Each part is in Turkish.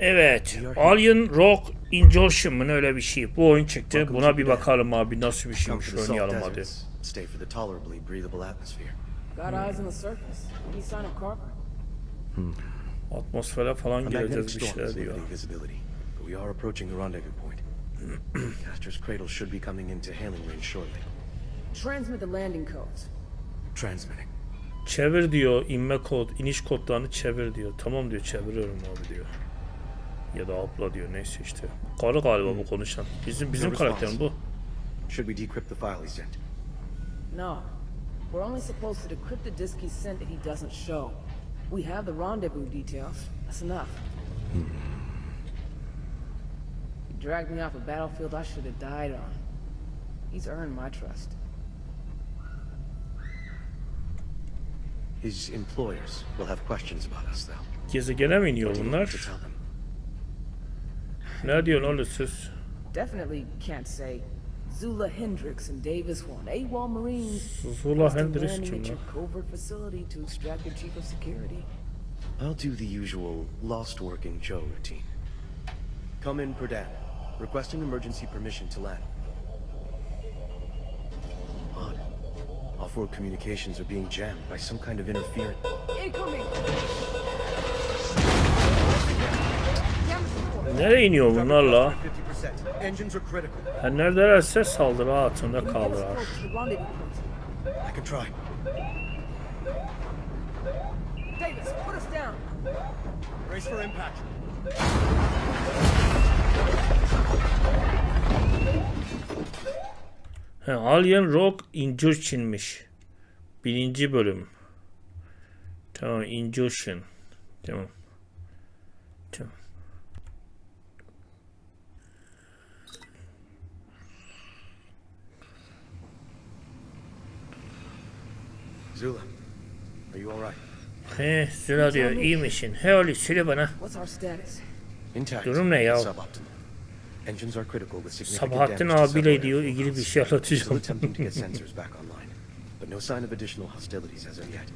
Evet. Alien Rock Injunction mı öyle bir şey. Bu oyun çıktı. Buna bir bakalım abi nasıl bir şeymiş oynayalım hadi. deserts. Stay for the tolerably breathable atmosphere. Got eyes on the surface. Any sign of Carver? Atmosfere falan A gireceğiz magnetic bir şeyler diyor. we are approaching the rendezvous point. Caster's cradle should be coming into hailing range shortly. Transmit the landing codes. Transmitting. Çevir diyor inme kod, iniş kodlarını çevir diyor. Tamam diyor çeviriyorum abi diyor. Ya da abla diyor neyse işte. Karı galiba bu konuşan. Bizim bizim karakterin bu. Should we decrypt the file he sent? No. We're only supposed to decrypt the disk he sent that he doesn't show. We have the rendezvous details. That's enough. He dragged me off a battlefield I should have died on. He's earned my trust. His employers will have questions about us, though. Gezegene mi iniyor bunlar? Ne diyorsun oğlum siz? Definitely can't say. Zula Hendricks and Davis One, AWOL Marines. Zula must have Hendricks kim lan? covert facility to extract your chief of security. I'll do the usual lost working Joe routine. Come in, Perdan. Requesting emergency permission to land. Odd. Off-world communications are being jammed by some kind of interference. Incoming! Nereye iniyor bunlar la? 50%. Engines are critical. Her neredelerse saldırı altında kaldılar. He, Alien Rock Injuncion'miş. Birinci bölüm. Tamam Injunction. Tamam. Tamam. Zula, are you all right? He Zula diyor iyi misin? He Ali söyle bana. What's our status? Intact. Durum ne ya? Suboptimal. Engines are critical with significant Sabahattin damage to abiyle diyor ilgili bir şey anlatacağım. attempting to get sensors back online, but no sign of additional hostilities as of yet.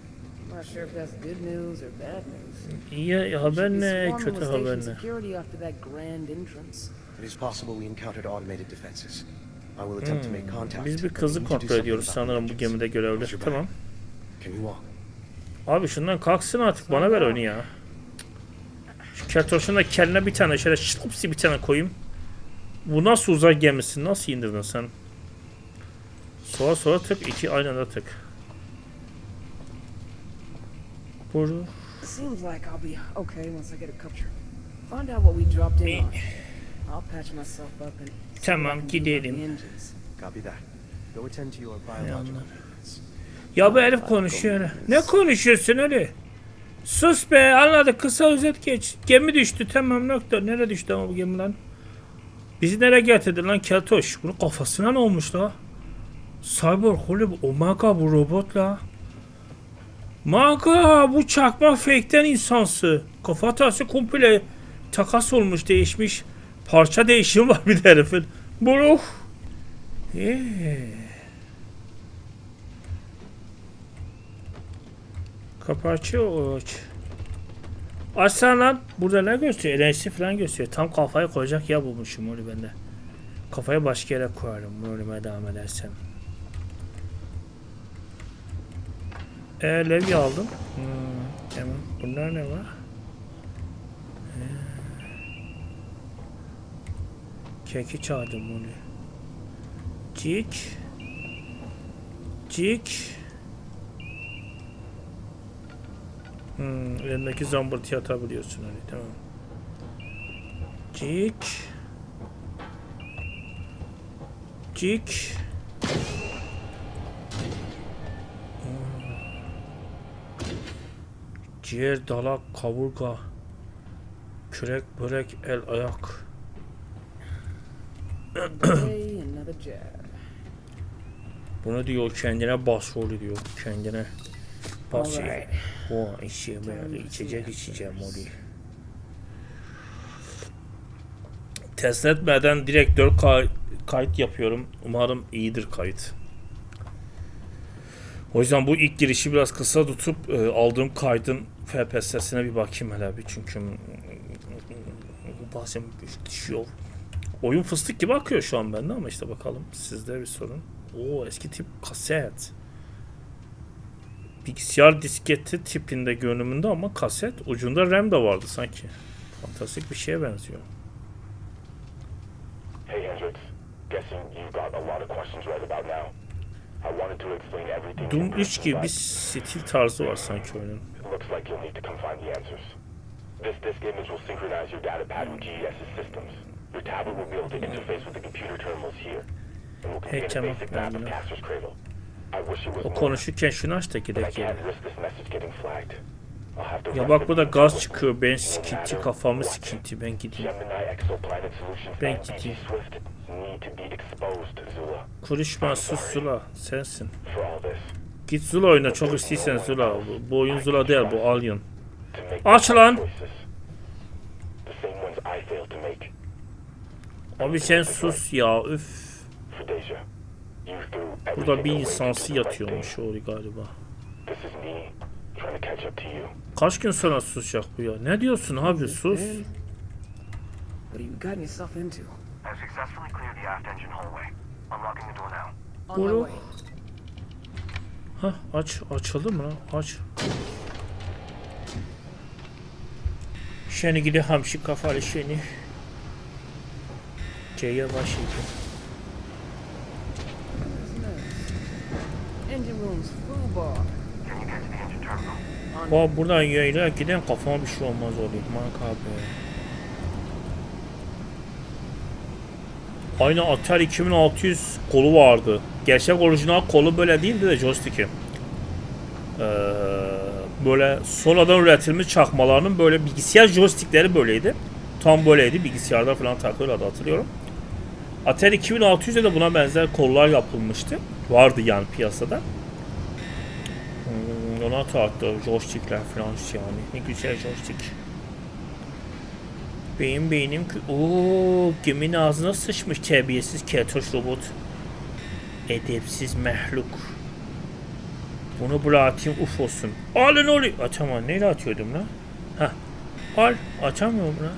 I'm not sure if that's good news or bad news. İyi haber ne, kötü haber station ne? security after that grand entrance. It is possible we encountered automated defenses. I will attempt to make contact. Hmm, Biz bir kızı kontrol ediyoruz sanırım bu the gemide görevli. Tamam. Abi şundan kalksın artık bana ver oyunu ya. Şu kertoşun da kendine bir tane şöyle şıpsi bir tane koyayım. Bu nasıl uzay gemisi? Nasıl indirdin sen? Sola sola tık, iki aynı anda tık. Burada. Seems like I'll be okay once I get a capture. Find out what we dropped in on. I'll patch myself up and Tamam, gidelim. Copy that. Go attend to your biological. Ya bu herif konuşuyor. Ne konuşuyorsun öyle? Sus be anladık kısa özet geç. Gemi düştü tamam nokta. Nereye düştü ama bu gemi lan? Bizi nereye getirdi lan keltoş? Bunun kafasına ne olmuş la? Cyborg oğlum omega bu robot la. Maga bu çakma fake'ten insansı. Kafatası komple takas olmuş değişmiş. Parça değişimi var bir de herifin. Buruh. Yeah. Kapı açıyor aç. Açsana lan. Burada ne gösteriyor? Enerjisi falan gösteriyor. Tam kafayı koyacak ya bulmuşum onu bende. Kafayı başka yere koyarım rolüme devam edersem. E levye aldım. Hmm, tamam. Bunlar ne var? Ee, Keki çaldım bunu. Cik. Cik. Hmm, elindeki zambırtıyı atabiliyorsun hani tamam. Cik. Cik. Hmm. Ciğer, dalak, kaburga, kürek, börek, el, ayak. Bunu diyor kendine başvuru diyor kendine. Bas Alright. O böyle içecek içeceğim o değil. Test etmeden direkt 4K kayıt yapıyorum. Umarım iyidir kayıt. O yüzden bu ilk girişi biraz kısa tutup e, aldığım kaydın FPS'sine bir bakayım hele bir çünkü bazen düşüyor. Oyun fıstık gibi akıyor şu an bende ama işte bakalım sizde bir sorun. Oo eski tip kaset. Bilgisayar disketi tipinde görünümünde ama kaset ucunda RAM de vardı sanki. Fantastik bir şeye benziyor. Hey Hendrix, guessing you've got a lot of questions right about now. I wanted to explain everything. Doom in 3 gibi bir stil tarzı var sanki oyunun. looks like you'll need to come find the answers. This disk image will synchronize your data pad with GES's systems. Your tablet will be able to interface with the computer terminals here, and will contain a basic map of Castor's Cradle. O konuşurken şunu aç da Ya bak burada gaz çıkıyor. Ben sikinti kafamı sikinti. Ben gideyim. Ben gideyim. Konuşma sus Zula. Sensin. Git Zula oyna çok istiyorsan Zula. Bu, oyun Zula değil bu Alien. Aç lan. Abi sen sus ya üf. Burada bir right yatıyormuş thing. o galiba. Kaç gün sonra susacak bu ya? Ne diyorsun abi sus. Way. Hah aç açıldı mı lan? Aç. Şeni gidi hamşi kafalı şeni. C'ye başlaydı. Engine room's full bar. Can you get to the engine terminal? Bak buradan yayla giden kafama bir şey olmaz oluyor. Mank abi. Aynı Atari 2600 kolu vardı. Gerçek orijinal kolu böyle değildi de joystick'i. Ee, böyle sonradan üretilmiş çakmalarının böyle bilgisayar joystickleri böyleydi. Tam böyleydi. Bilgisayarda falan takıyorlardı hatırlıyorum. Atari 2600'de de buna benzer kollar yapılmıştı. Vardı yani piyasada. Hmm, ona taktı joystickler falan yani. Ne güzel joystick. Benim beynim. Ooo geminin ağzına sıçmış terbiyesiz keltoş robot. Edepsiz mehluk. Bunu bırakayım uf olsun. Alın oluyor. Açamam. Neyle atıyordum lan? Heh. Al. Açamıyorum lan.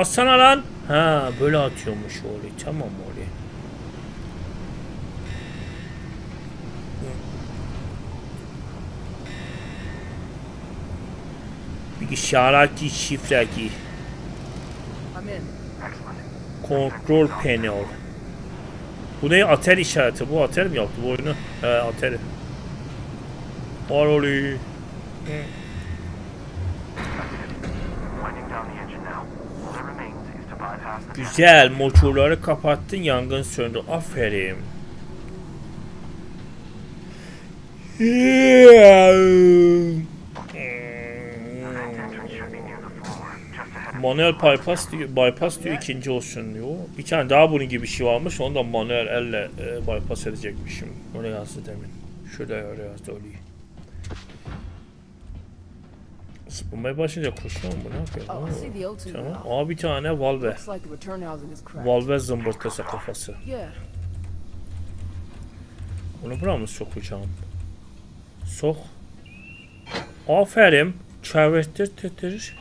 Atsana lan. Ha böyle atıyormuş oluyor. Tamam oluyor. Bilgisayardaki şifreki. I'm in. Kontrol panel. Bu ne? Ater işareti. Bu Ater mi yaptı bu oyunu? He bypass the Güzel. Motorları kapattın. Yangın söndü. Aferin. entrance Manuel bypass diyor, bypass diyor ikinci olsun diyor. Bir tane daha bunun gibi bir şey varmış. Onu da manuel elle e, bypass edecekmişim. Öyle yazdı demin. Şöyle öyle yazdı öyle. Zıplamaya başlayınca koşuyor mu? Bu Ne yapıyor? Oh, I see the Oo, O2 Tamam. Aa bir tane valve. Valve zımbırtısı kafası. Bunu buraya mı sokacağım? Sok. Aferin. Çevirtir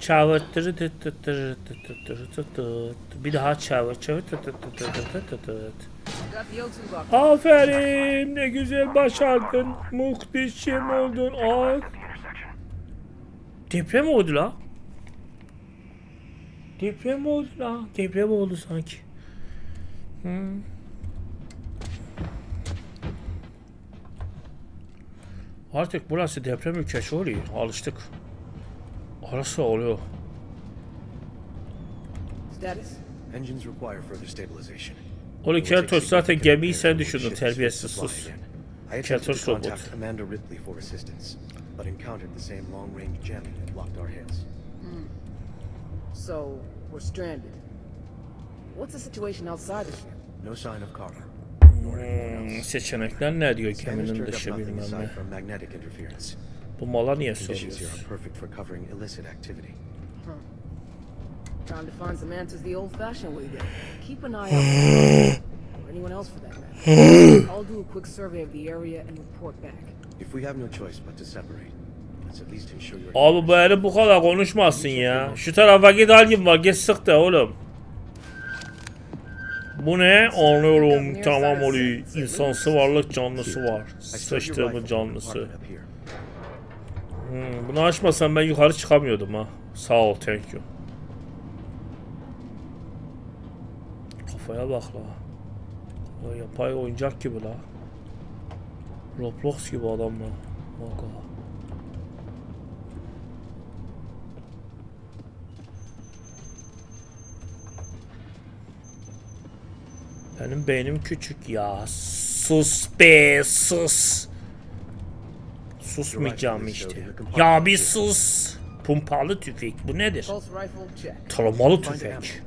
titir. Çevirtir titir titir titir titir. Bir daha çevir çevir titir titir titir titir. got the O2 locked. Aferin ne güzel başardın. Muhteşem oldun. İntersection. Deprem oldu la. Deprem oldu la. Deprem oldu sanki. Hmm. Artık burası deprem ülkesi oluyor. Alıştık. Arası oluyor. Status? Engines require further stabilization. Oğlum It will take Keltoş zaten significant gemiyi sen the düşürdün ship is terbiyesiz sus. fly again. I attempted Keltoş to robot. contact Amanda Ripley for assistance, but encountered the same long-range jamming that blocked our hits. So, we're stranded. What's the situation outside the ship? No sign of Carter, nor anyone Hmm, else. seçenekler ne diyor Scanners geminin turned up dışı nothing bilmem aside ne. Bu mala niye Conditions here soruyorsun? are perfect for covering illicit activity. Trying to find some answers the old-fashioned way then. Keep an eye out for or anyone else for that matter. I'll do a quick survey of the area and report back. If we have no choice but to separate, Let's at least ensure your Abi bu herif bu kadar konuşmasın ya. Şu tarafa git al var git sık da oğlum. Bu ne? Anlıyorum tamam oluyor. İnsansı varlık canlısı var. Sıçtığımın canlısı. Hmm, bunu açmasam ben yukarı çıkamıyordum ha. Sağ ol thank you. Kafaya bak la. O yapay oyuncak gibi la. Roblox gibi adam la. Bak. Benim beynim küçük ya. Sus be sus. Susmayacağım işte. Ya bir sus. Pumpalı tüfek bu nedir? Taramalı tüfek.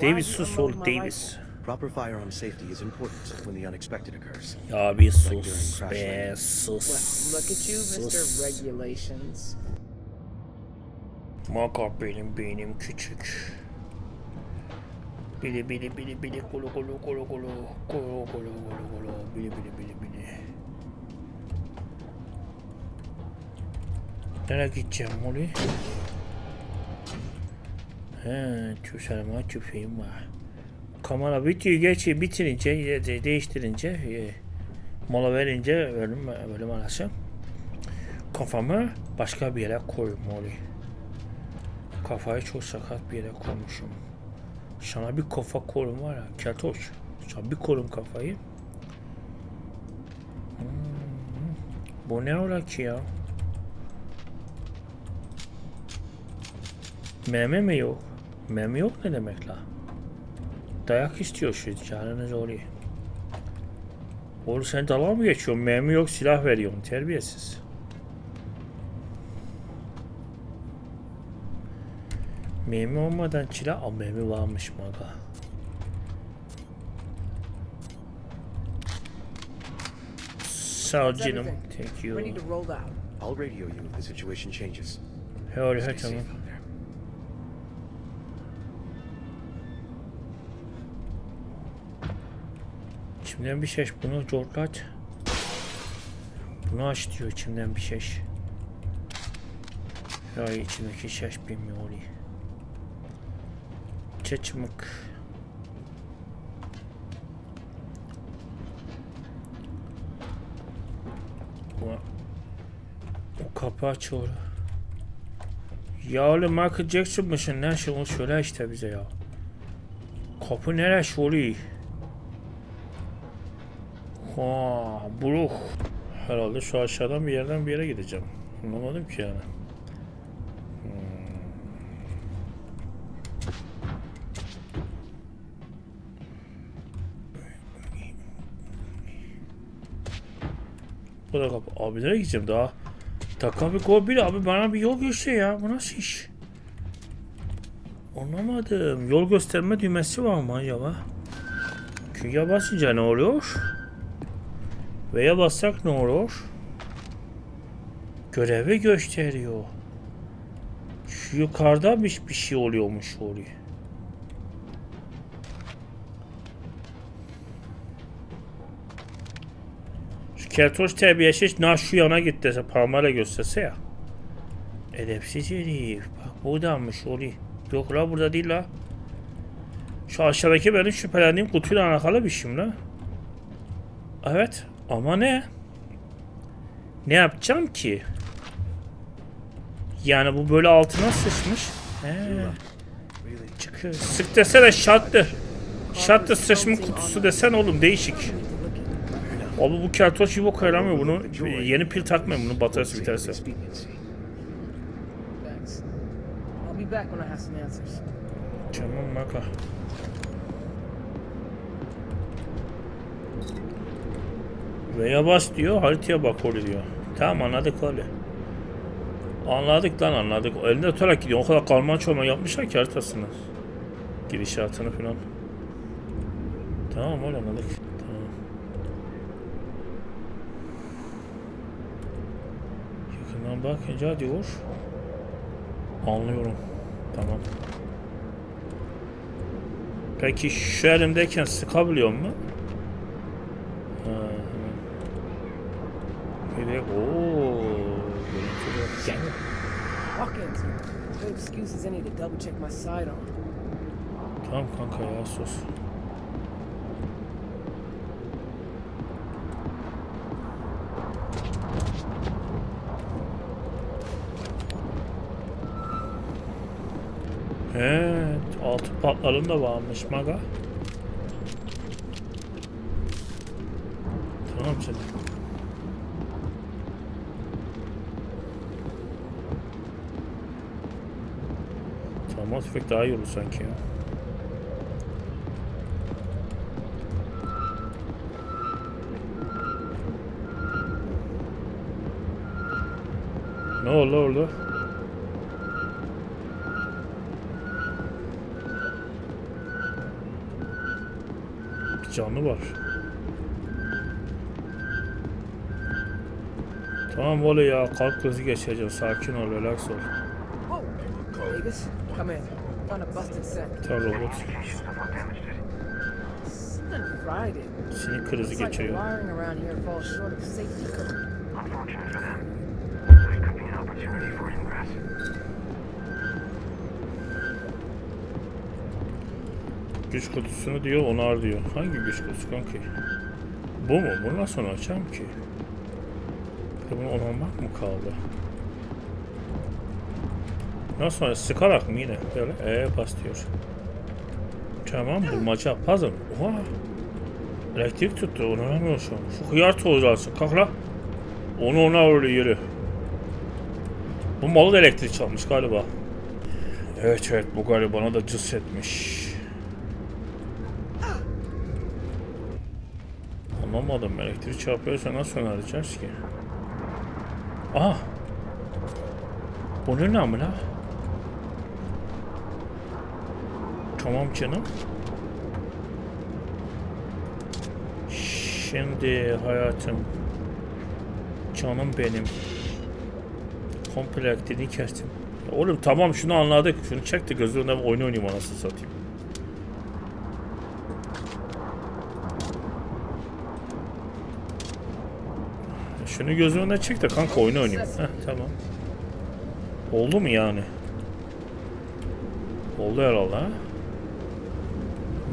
Davis. sus ol Davis. Proper firearm safety is important when the unexpected occurs. Ya bir sus be sus. Look at you, Mr. Regulations. Maka benim beynim küçük. Bili bili bili bili kulu kulu kulu kulu kulu kulu kulu kulu bili bili bili bili. Nereye gideceğim Molly? He, tüselma tüfeğim var. Kamera bitiyor geçiyor bitirince e, de- değiştirince e, mola verince bölüm bölüm arası kafamı başka bir yere Molly. Kafayı çok sakat bir yere koymuşum. Sana bir kafa korum var ya, keltoş. Sana bir korum kafayı. Hmm. Bu ne ola ki ya? Meme mi yok? Meme yok ne demek la? Dayak istiyor şu canınız oraya. Oğlum sen dalga mı geçiyorsun? Meme yok silah veriyorsun terbiyesiz. Memi olmadan çile Aa, memi varmış maga. Sağ ol canım. Thank you. Ready to roll out. I'll radio you if the situation changes. Öyle he safe tamam. İçimden bir ses bunu cortlat. Bunu aç diyor içimden bir ses. Ya içimdeki ses bilmiyor orayı. Çeçmık. O, kapı açıyor. Ya oğlum Michael Jackson mısın? Şey onu söyle işte bize ya. Kapı neresi oluyor? Ha, buruk. Herhalde şu aşağıdan bir yerden bir yere gideceğim. Anlamadım ki yani. Hmm. Bu da kapı. Abi nereye gideceğim daha? Dakika bir kol bir abi bana bir yol göster ya. Bu nasıl iş? Anlamadım. Yol gösterme düğmesi var mı acaba? Q'ya basınca ne oluyor? V'ye bassak ne olur? Görevi gösteriyor. Şu yukarıda bir, bir şey oluyormuş oluyor. Şu keltoş terbiyesiz na şu yana git dese parmağıyla gösterse ya. Edepsiz herif. Bak buradaymış oluyor. Yok la burada değil la. Şu aşağıdaki benim şüphelendiğim kutuyla alakalı bir şey mi la? Evet ama ne? Ne yapacağım ki? Yani bu böyle altına sıçmış. He, çıkıyor. Sık desene şattı. Şattı sıçmış kutusu desen oğlum değişik. Abi bu kertoş yuva yaramıyor bunu. Yeni pil takmayın bunun bataryası biterse. Expediency. Thanks. I'll be back when I have some answers. Tamam maka. Veya bas diyor, haritaya bak diyor. Tamam anladık öyle. Anladık lan anladık. Elinde tutarak gidiyor. O kadar karman çorman yapmışlar ki haritasını. Gidişatını falan. Tamam öyle anladık. Tamam. Yakından bakınca diyor. Anlıyorum. Tamam. Peki şu elimdeyken sıkabiliyor mu? Ha, tamam. direkt ooo. Görüntü bak. Gel. Hawkins, good excuse any to double check my sidearm. Tamam kanka ya sus. Evet, altı patların da varmış maga. Tamam canım. Tamam tüfek daha iyi olur sanki ya. Ne oldu orada? Bir canlı var. Tamam Voli ya kalp krizi geçeceğim sakin ol relax ol. Oh, come in. Found a busted set. Tamam robot sinir krizi geçiriyor. wiring around here falls short of safety code. Unfortunate for them. It could be an opportunity for ingress. Güç kutusunu diyor onar diyor. Hangi güç kutusu kanki? Bu mu? Bunu nasıl açacağım ki? Bunu onarmak mı kaldı? Nasıl sıkarak mı yine? Böyle ee bas diyor. Tamam bulmaca puzzle. Oha. Elektrik tuttu onaramıyor şu an. Şu hıyar tozarsın kalk la. Onu ona öyle yürü. Bu malı da elektrik çalmış galiba. Evet evet bu galiba bana da cız etmiş. Anlamadım elektrik çarpıyorsa nasıl önereceğiz ki? Aha! Bu ne namı? Tamam canım. Şimdi hayatım. Canım benim. Komple elektriğini kestim. Oğlum tamam şunu anladık. Şunu çek de gözü önüne oyun oynayayım anasını satayım. Şunu gözü önüne çek de kanka oyun oynayayım. Heh tamam. Oldu mu yani? Oldu herhalde ha?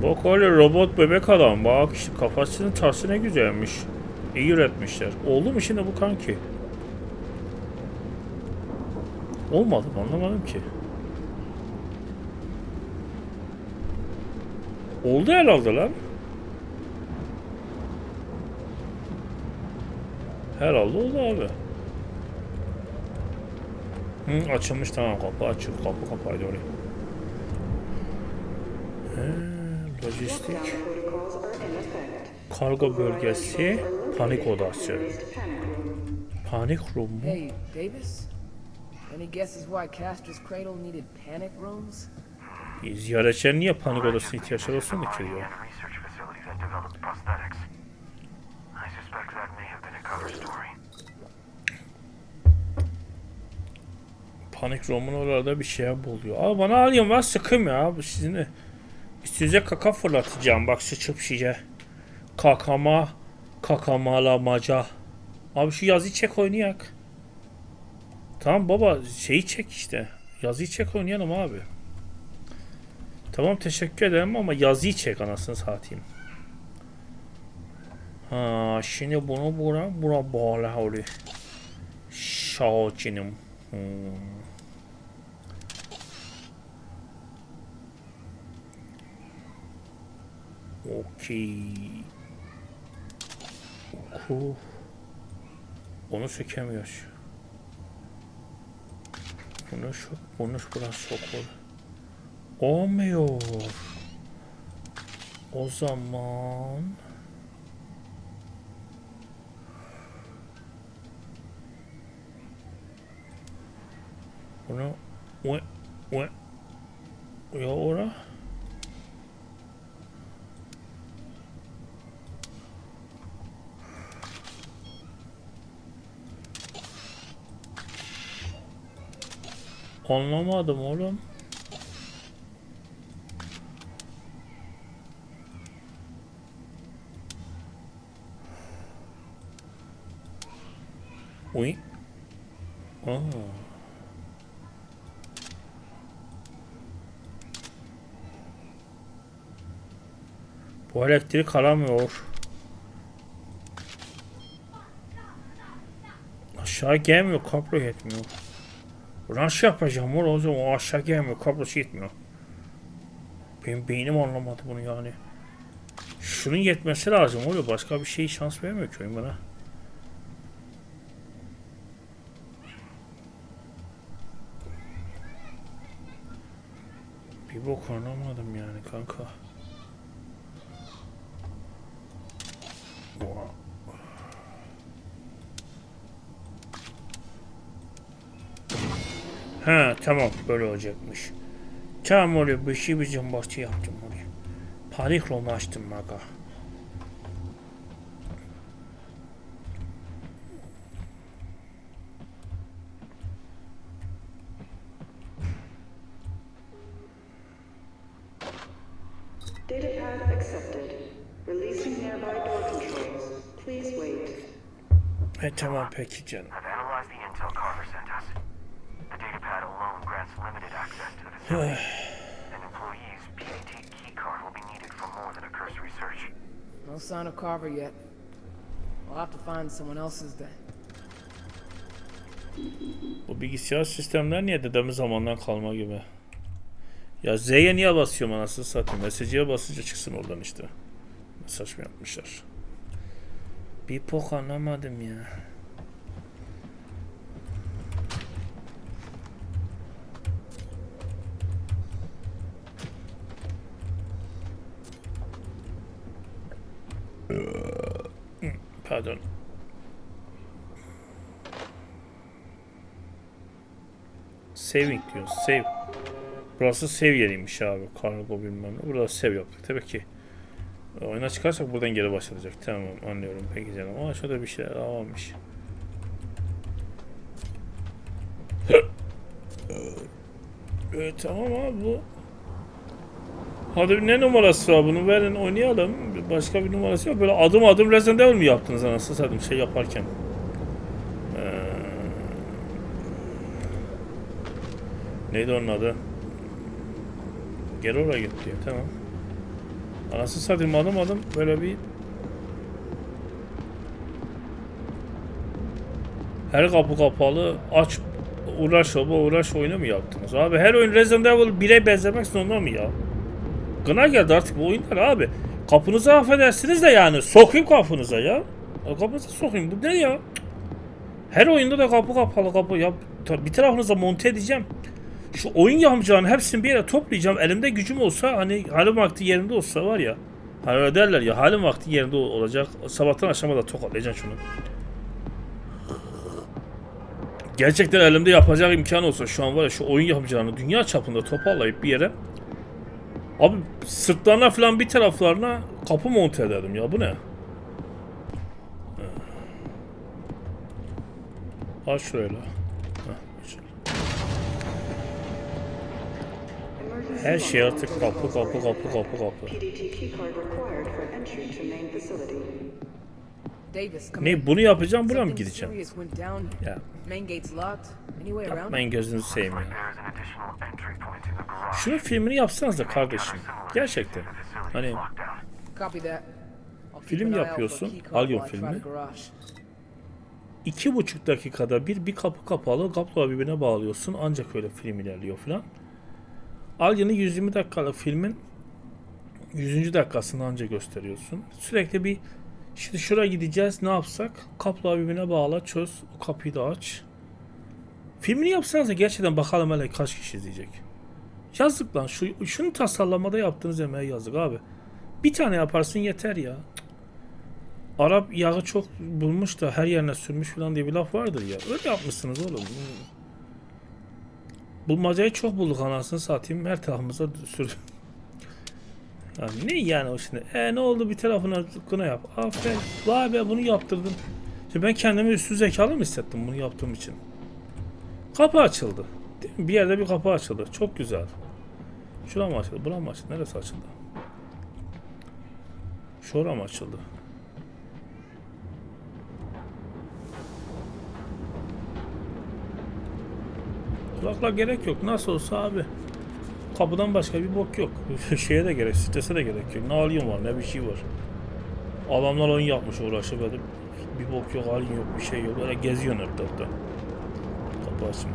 Bak öyle robot bebek adam. Bak işte kafasının tarsı ne güzelmiş. İyi üretmişler. Oldu mu şimdi bu kanki? Olmadı mı? Anlamadım ki. Oldu herhalde lan. Herhalde oldu abi. Hı, açılmış tamam kapı açıldı. Kapı kapaydı oraya. He, lojistik. Kargo bölgesi. Panik odası. Panik room mu? Hey, Davis? Any guesses why Castor's Cradle needed panic rooms? Ziyaretçiler niye panik odasına ihtiyaçları olsun ki diyor. And a research facility that developed prosthetics. I suspect that may have been a cover story. Panik room'un orada bir şey buluyor. Al bana alayım var sıkım ya. Bu Sizin size kaka fırlatacağım. Bak sıçıp şişe. Kakama. Kakamalamaca. Abi şu yazıyı çek oynayak. Tamam baba şeyi çek işte. Yazıyı çek oynayalım abi. Tamam teşekkür ederim ama yazıyı çek anasını satayım. Ha şimdi bunu bura bura bağla oluyor. Şacinim. Hmm. Okey. Oku. Onu sökemiyor. Bunu sok, bunu biraz sokur. Olmuyor. O zaman... Bunu... Ya ora... Anlamadım oğlum. Oy. Aa. Bu elektrik alamıyor. Aşağı gelmiyor, kablo yetmiyor. Nasıl yapacağım oğlum o zaman o aşağı gelmiyor, kablosu yetmiyor. Benim beynim anlamadı bunu yani. Şunun yetmesi lazım oluyor. Başka bir şey şans vermiyor ki bana. Bir bok anlamadım yani kanka. Oha. Ha tamam böyle olacakmış. Tamam oluyor bir şey bizim bahçe yaptım oraya. Panik Roma açtım maga. Datapad accepted. Releasing nearby door controls. Please wait. E tamam peki canım. I've analyzed the intel Carver sent us. The datapad alone grants limited access to the facility. An employee's PAT keycard will be needed for more than a cursory search. No sign of Carver yet. I'll have to find someone else's then. Bu bilgisayar sistemler niye dedemiz zamandan kalma gibi? Ya Z'ye niye basıyorum anasını satayım? Mesajıya basınca çıksın oradan işte. Mesaj mı yapmışlar? Bir pok anlamadım ya. Saving diyor. Save. Burası save yeriymiş abi. Kargo bilmem ne. Burada save yaptık. Tabii ki. Oyuna çıkarsak buradan geri başlayacak. Tamam anlıyorum. Peki canım. Ama şurada bir şeyler daha varmış. evet tamam abi bu. Hadi ne numarası var bunu verin oynayalım. Başka bir numarası yok. Böyle adım adım Resident Evil mi yaptınız anasını satayım şey yaparken? Neydi onun adı? Geri oraya git diyor. Tamam. Anasını satayım adım adım böyle bir her kapı kapalı aç uğraş baba uğraş oyunu mu yaptınız? Abi her oyun Resident Evil 1'e benzemek zorunda mı ya? Gına geldi artık bu oyunlar abi. Kapınızı affedersiniz de yani sokayım kapınıza ya. Kapınıza sokayım bu ne ya? Her oyunda da kapı kapalı kapı ya bir tarafınıza monte edeceğim. Şu oyun yapacağını hepsini bir yere toplayacağım. Elimde gücüm olsa hani halim vakti yerinde olsa var ya. Hani öyle derler ya halim vakti yerinde ol- olacak. Sabahtan akşama da tokatlayacaksın şunu. Gerçekten elimde yapacak imkan olsa şu an var ya şu oyun yapacağını dünya çapında toparlayıp bir yere Abi sırtlarına falan bir taraflarına kapı monte ederdim ya bu ne? Al şurayla. Heh, şöyle. Emergency Her şey artık kapı kapı kapı kapı kapı. Ne bunu yapacağım buraya mı gideceğim? Ya Main gate's locked. Any way around it? yapmayın gözünüzü seveyim ya. Şunun filmini yapsanız da kardeşim. Gerçekten. Hani Film yapıyorsun, try filmi. iki buçuk dakikada bir bir kapı kapalı kapla birbirine bağlıyorsun ancak öyle film ilerliyor falan. Alien'ı 120 dakikalık filmin 100. dakikasını ancak gösteriyorsun. Sürekli bir şimdi şuraya gideceğiz ne yapsak? Kapla birbirine bağla çöz o kapıyı da aç. Filmini yapsanız gerçekten bakalım hele kaç kişi izleyecek. Yazık lan şu şunu tasarlamada yaptığınız emeğe yazık abi. Bir tane yaparsın yeter ya. Arap yağı çok bulmuş da her yerine sürmüş falan diye bir laf vardır ya. Öyle yapmışsınız oğlum. Bulmacayı çok bulduk anasını satayım. Her tarafımıza sürdük. Ya ne yani o şimdi? E ne oldu bir tarafına kına yap. Aferin. Vay be bunu yaptırdım. Şimdi ben kendimi üstün zekalı mı hissettim bunu yaptığım için? Kapı açıldı. Değil mi? Bir yerde bir kapı açıldı. Çok güzel. Şura mı açıldı? Bura mı açıldı? Neresi açıldı? Şura mı açıldı? Kulakla gerek yok. Nasıl olsa abi. Kapıdan başka bir bok yok. Şeye de gerek, strese de gerek yok. Ne alayım var ne bir şey var. Adamlar oyun yapmış uğraşıp edip bir bok yok, alın yok, bir şey yok. Böyle geziyorsun ortalıkta. Kapı açma.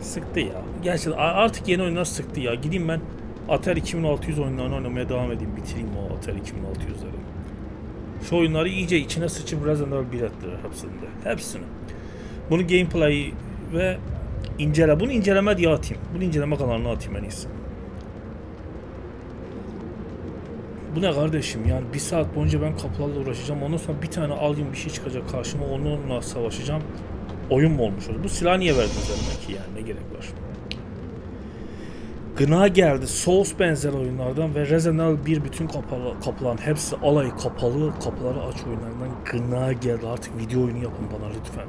Sıktı ya. Gerçekten artık yeni oyunlar sıktı ya. Gideyim ben Atari 2600 oyunlarını oynamaya devam edeyim. Bitireyim o Atari 2600'leri. Şu oyunları iyice içine sıçıp Resident Evil 1 ettiler hepsinde. Hepsini. Bunu gameplay ve incele. Bunu inceleme diye atayım. Bunu inceleme kanalına atayım en iyisi. Bu ne kardeşim yani bir saat boyunca ben kapılarla uğraşacağım. Ondan sonra bir tane alayım bir şey çıkacak karşıma onunla savaşacağım. Oyun mu olmuş olur? Bu silahı niye verdin üzerine ki yani ne gerek var? Gına geldi. Souls benzer oyunlardan ve Resident Evil 1 bütün kapalı, kapıların hepsi alayı kapalı, kapıları aç oyunlardan gına geldi. Artık video oyunu yapın bana lütfen.